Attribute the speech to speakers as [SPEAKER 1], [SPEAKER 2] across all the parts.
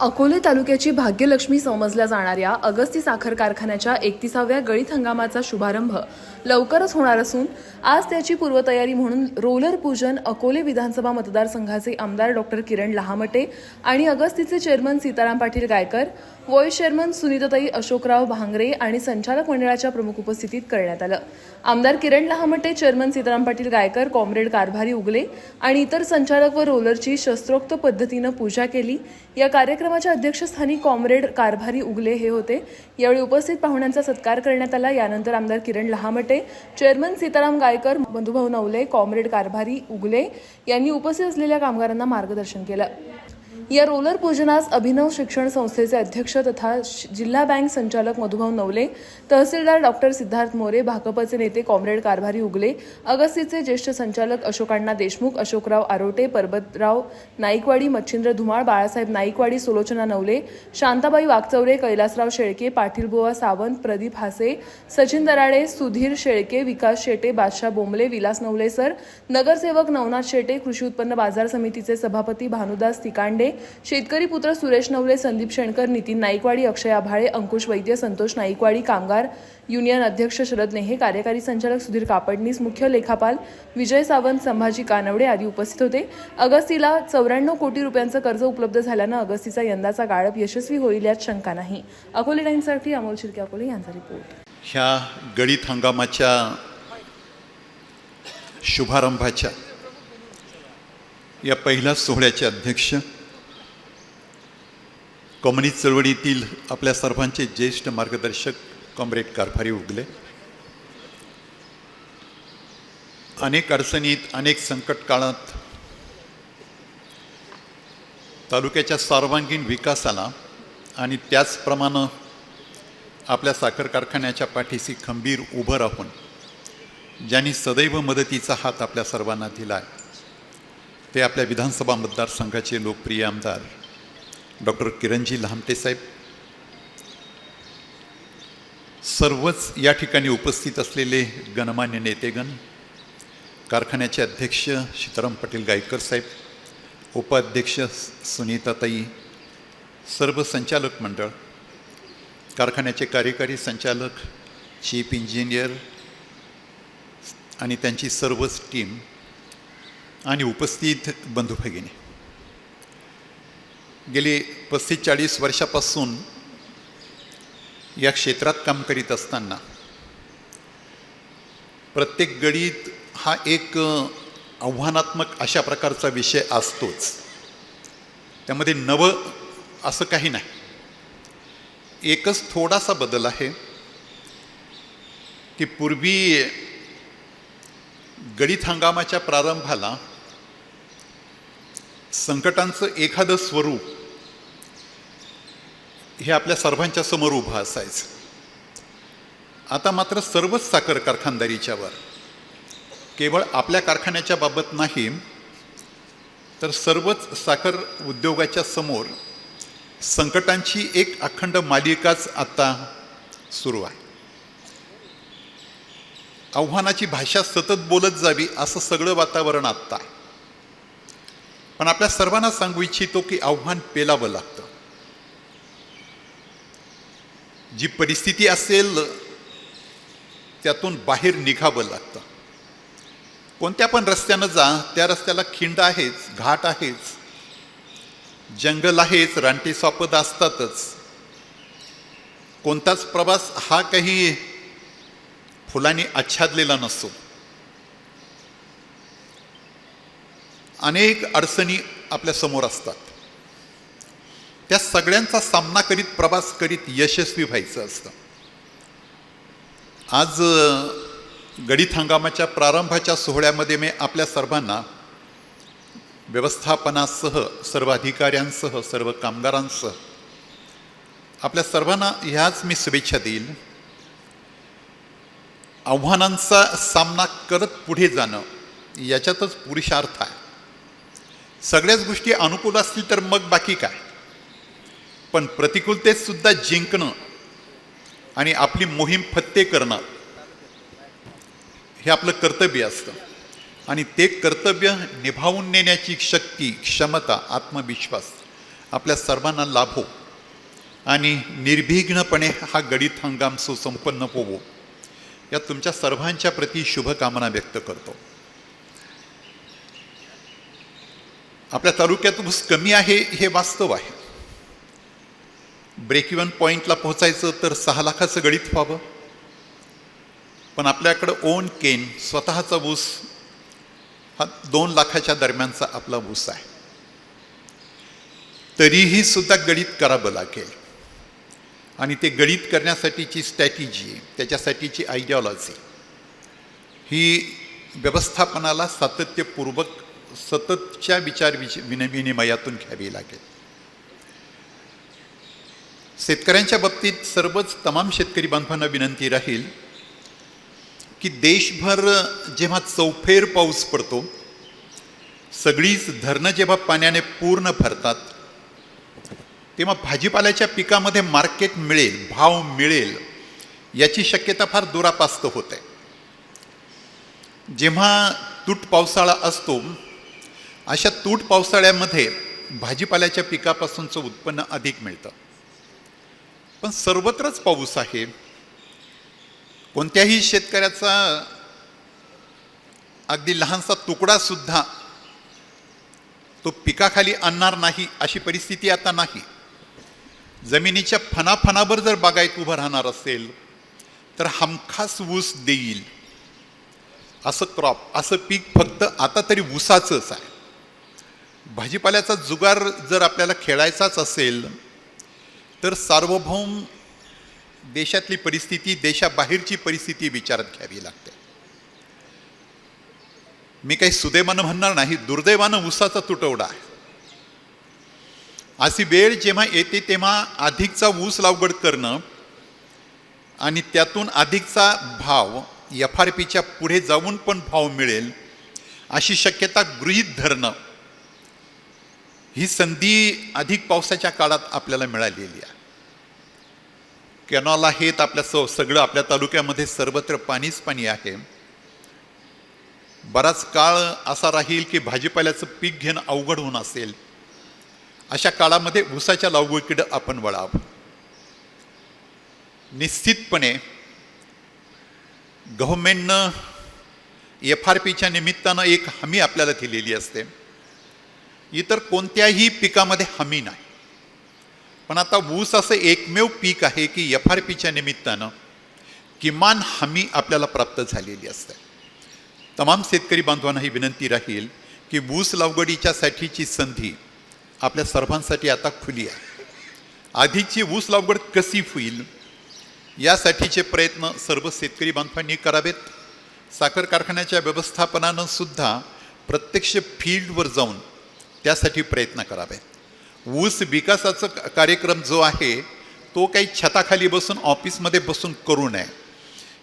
[SPEAKER 1] अकोले तालुक्याची भाग्यलक्ष्मी समजल्या जाणाऱ्या अगस्ती साखर कारखान्याच्या एकतीसाव्या गळीत हंगामाचा शुभारंभ लवकरच होणार असून आज त्याची पूर्वतयारी म्हणून रोलर पूजन अकोले विधानसभा मतदारसंघाचे आमदार डॉक्टर किरण लहामटे आणि अगस्तीचे chairman Sitaram Patil Gaikar vice chairman Sunitatai Ashokrao Bhangre आणि संचालक मंडळाच्या प्रमुख उपस्थितीत करण्यात आलं. आमदार किरण लहामटे चेअरमन सीताराम पाटील गायकर कॉम्रेड कारभारी उगले आणि इतर संचालक व रोलरची शस्त्रोक्त पद्धतीनं पूजा केली. या कार्यक्रमाच्या अध्यक्षस्थानी कॉम्रेड कारभारी उगले हे होते. यावेळी उपस्थित पाहुण्यांचा सत्कार करण्यात आला. यानंतर आमदार किरण लहामटे चेअरमन सीताराम गायकर मधुभाऊ नवले कॉम्रेड कारभारी उगले यांनी उपस्थित असलेल्या कामगारांना मार्गदर्शन केलं. या रोलर पूजनास अभिनव शिक्षण संस्थेचे अध्यक्ष तथा जिल्हा बँक संचालक मधुभाऊ नवले तहसीलदार डॉक्टर सिद्धार्थ मोरे भाकपचे नेते कॉम्रेड कारभारी उगले अगस्तीचे ज्येष्ठ संचालक अशोकांना देशमुख अशोकराव आरोटे परबतराव नाईकवाडी मच्छिंद्र धुमाळ बाळासाहेब नाईकवाडी सुलोचना नवले शांताबाई वागचौरे कैलासराव शेळके पाटीलबुवा सावंत प्रदीप हासे सचिन दराडे सुधीर शेळके विकास शेटे बादशाह बोंबले विलास नवले सर नगरसेवक नवनाथ शेटे कृषी उत्पन्न बाजार समितीचे सभापती भानुदास तिकांडे शेतकरी पुत्र सुरेश नवले संदीप शेणकर नितीन नाईकवाडी अक्षय आभाळे अंकुश वैद्य संतोष नाईकवाडी कामगार युनियन अध्यक्ष शरद नेहे कार्यकारी संचालक सुधीर कापडनीस मुख्य लेखापाल विजय सावंत संभाजी कानवडे आदी उपस्थित होते. अगस्तीला चौऱ्याण्णव कोटी रुपयांचं कर्ज उपलब्ध झाल्यानं अगस्तीचा यंदाचा गाळप यशस्वी होईल यात शंका नाही. अकोले टाईमसाठी अमोल शिर्के अकोले यांचा रिपोर्ट.
[SPEAKER 2] ह्या गळीत हंगामाच्या शुभारंभाच्या या पहिल्या सोहळ्याचे अध्यक्ष कम्युनिस्ट चळवळीतील आपल्या सर्वांचे ज्येष्ठ मार्गदर्शक कॉम्रेड कारभारी उगले. अनेक अडचणीत अनेक संकट काळात तालुक्याच्या सर्वांगीण विकासाला आणि त्याचप्रमाणे आपल्या साखर कारखान्याच्या पाठीशी खंबीर उभं राहून ज्यांनी सदैव मदतीचा हात आपल्या सर्वांना दिला आहे ते आपल्या विधानसभा मतदारसंघाचे लोकप्रिय आमदार डॉक्टर किरणजी लहामटे साहेब. सर्वच या ठिकाणी उपस्थित असलेले गणमान्य नेतेगण कारखान्याचे अध्यक्ष सीताराम पाटील गायकर साहेब उपाध्यक्ष सुनीताताई सर्व संचालक मंडळ कारखान्याचे कार्यकारी संचालक चीफ इंजिनियर आणि त्यांची सर्वच टीम आणि उपस्थित बंधू भगिनी. गेली पस्तीस चाळीस वर्षापासून या क्षेत्रात काम करीत असताना प्रत्येक गळीत हा एक आव्हानात्मक अशा प्रकारचा विषय असतोच. त्यामध्ये नवं असं काही नाही. एकच थोडासा बदल आहे की पूर्वी गणित हंगामाच्या प्रारंभाला संकटांचं एखादं स्वरूप हे आपल्या सर्वांच्या समोर उभं असायचं. आता मात्र सर्वच साखर कारखानदारीच्यावर केवळ आपल्या कारखान्याच्या बाबत नाही तर सर्वच साखर उद्योगाच्या समोर संकटांची एक अखंड मालिकाच आता सुरू आहे. आव्हानाची भाषा सतत बोलत जावी असं सगळं वातावरण आत्ता आहे. पण आपल्या सर्वांना सांगू इच्छितो की आव्हान पेलावं लागतं. जी परिस्थिती असेल त्यातून बाहेर निघावं लागतं. कोणत्या पण रस्त्यानं जा त्या रस्त्याला खिंड आहेच घाट आहेच. जंगल आहेच रानटी सापद असतातच कोणताच प्रवास हा काही फुलांनी आच्छादलेला नसतो अनेक अडचणी आपल्यासमोर असतात. त्या सगळ्यांचा सामना करीत प्रवास करीत यशस्वी व्हायचं असतं. आज अ, गडीत हंगामाच्या प्रारंभाच्या सोहळ्यामध्ये मी आपल्या सर्वांना व्यवस्थापनासह सर्व अधिकाऱ्यांसह सर्व कामगारांसह आपल्या सर्वांना ह्याच मी शुभेच्छा देईल आव्हानांचा सामना करत पुढे जाणं याच्यातच पुरुषार्थ आहे. सगळ्याच गोष्टी अनुकूल असतील तर मग बाकी काय? पण प्रतिकूलतेत सुद्धा जिंकणं आणि आपली मोहीम फत्ते करणं हे आपलं कर्तव्य असतं. आणि ते कर्तव्य निभावून नेण्याची शक्ती क्षमता आत्मविश्वास आपल्या सर्वांना लाभो आणि निर्विघ्नपणे हा गणित हंगाम सुसंपन्न होवो. या तुमच्या सर्वांच्या प्रती शुभकामना व्यक्त करतो. आपल्या तालुक्यात ऊस कमी आहे हे वास्तव आहे. ब्रेक इवन पॉईंटला पोहोचायचं तर सहा लाखाचं गणित व्हावं. पण आपल्याकडं ओन केन स्वतःचा ऊस हा दोन लाखाच्या दरम्यानचा आपला ऊस आहे. तरीही सुद्धा गणित करावं लागेल. आणि ते गणित करण्यासाठीची स्ट्रॅटेजी त्याच्यासाठीची आयडिओलॉजी ही व्यवस्थापनाला सातत्यपूर्वक सततच्या विचार विनिमयातून घ्यावी लागेल. शेतकऱ्यांच्या बाबतीत सर्वच तमाम शेतकरी बांधवांना विनंती राहील की देशभर जेव्हा चौफेर पाऊस पडतो सगळीच धरणं जेव्हा पाण्याने पूर्ण भरतात तेव्हा भाजीपाल्याच्या पिकामध्ये मार्केट मिळेल भाव मिळेल याची शक्यता फार दुरापास्त होते. जेव्हा तूट पावसाळा असतो अशा तूट पावसाळ्यामध्ये भाजीपाल्याच्या पिकापासूनचं उत्पन्न अधिक मिळतं. पण सर्वत्रच पाऊस आहे. कोणत्याही शेतकऱ्याचा अगदी लहानसा तुकडा सुद्धा तो पिकाखाली आणणार नाही अशी परिस्थिती आता नाही. जमिनीच्या फणाफणावर जर बागायत उभं राहणार असेल तर हमखास ऊस देईल. असं क्रॉप असं पीक फक्त आता तरी ऊसाचंच आहे. भाजीपाल्याचा जुगार जर आपल्याला खेळायचाच असेल तर सार्वभौम देशातली परिस्थिती देशाबाहेरची परिस्थिती विचारात घ्यावी लागते. मी काही सुदैवानं म्हणणार नाही दुर्दैवानं ऊसाचा तुटवडा आहे. अशी वेळ जेव्हा येते तेव्हा अधिकचा ऊस लागवड करणं आणि त्यातून अधिकचा भाव एफ आर पीच्या पुढे जाऊन पण भाव मिळेल अशी शक्यता गृहीत धरणं ही संधी अधिक पावसाच्या काळात आपल्याला मिळालेली आहे. कॅनॉल आहेत आपल्या स सगळं आपल्या तालुक्यामध्ये सर्वत्र पाणीच पाणी आहे. बराच काळ असा राहील की भाजीपाल्याचं पीक घेणं अवघड होऊन असेल. अशा काळामध्ये ऊसाच्या लागवडीकडं आपण वळावं. निश्चितपणे गव्हर्मेंटनं एफ आर पीच्या निमित्तानं एक हमी आपल्याला दिलेली असते. इतर कोणत्याही पिकामध्ये हमी नाही. पण आता ऊस असं एकमेव पीक आहे की एफ आर पीच्या निमित्तानं किमान हमी आपल्याला प्राप्त झालेली असते. तमाम शेतकरी बांधवांना ही विनंती राहील की ऊस लागवडीच्या साठीची संधी आपल्या सर्वांसाठी आता खुली आहे. आधीची ऊस लागवड कशी होईल यासाठीचे प्रयत्न सर्व शेतकरी बांधवांनी करावेत. साखर कारखान्याच्या व्यवस्थापनानं सुद्धा प्रत्यक्ष फील्डवर जाऊन त्यासाठी प्रयत्न करावेत ऊस विकासाचा कार्यक्रम जो आहे तो काही छताखाली बसून ऑफिसमध्ये बसून करू नये.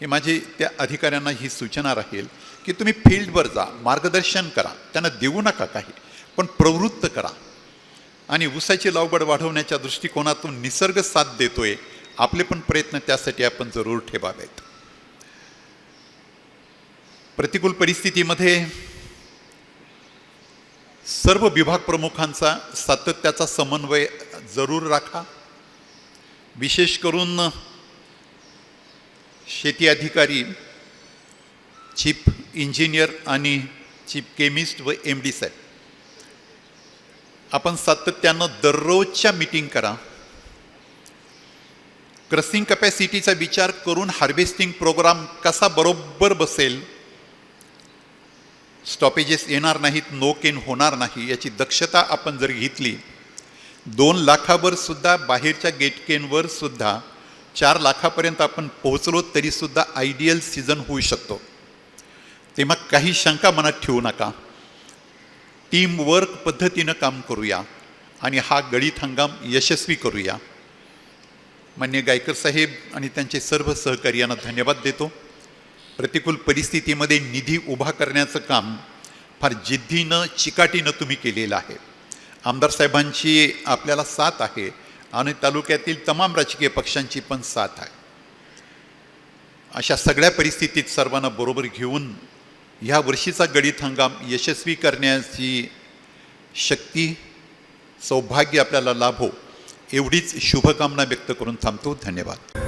[SPEAKER 2] ही माझी त्या अधिकाऱ्यांना ही सूचना राहील की तुम्ही फील्डवर जा मार्गदर्शन करा. त्यांना देऊ नका काही पण प्रवृत्त करा. आणि ऊसाची लावबड वाढवण्याच्या दृष्टिकोनातून निसर्ग साथ देतोय आपले पण प्रयत्न त्यासाठी आपण जरूर ठेवावेत. प्रतिकूल परिस्थितीमध्ये सर्व विभाग प्रमुखांचा सातत्याचा समन्वय जरूर राखा. विशेष करून शेती अधिकारी चीफ इंजिनियर आणि चीफ केमिस्ट व एम डी साहेब. आपण सातत्यानं दररोजच्या मीटिंग करा. क्रसिंग कपॅसिटीचा विचार करून हार्वेस्टिंग प्रोग्राम कसा बरोबर बसेल स्टॉपेजेस येणार नाहीत नो केन होणार नाही याची दक्षता आपण जर घेतली दोन लाखावर सुद्धा बाहेरच्या गेटकेनवर सुद्धा चार लाखापर्यंत आपण पोहोचलो तरीसुद्धा आयडियल सीझन होऊ शकतो. तेव्हा काही शंका मनात ठेवू नका. टीमवर्क पद्धतीनं काम करूया आणि हा गळीत हंगाम यशस्वी करूया. मान्य गायकर साहेब आणि त्यांचे सर्व सहकार्यांना धन्यवाद देतो. प्रतिकूल परिस्थितीमध्ये निधी उभा करण्याचं काम फार जिद्दीनं चिकाटीनं तुम्ही केलेलं आहे. आमदार साहेबांची आपल्याला साथ आहे आणि तालुक्यातील तमाम राजकीय पक्षांची पण साथ आहे. अशा सगळ्या परिस्थितीत सर्वांना बरोबर घेऊन ह्या वर्षीचा गणित हंगाम यशस्वी करण्याची शक्ती सौभाग्य आपल्याला लाभो एवढीच शुभकामना व्यक्त करून थांबतो. धन्यवाद.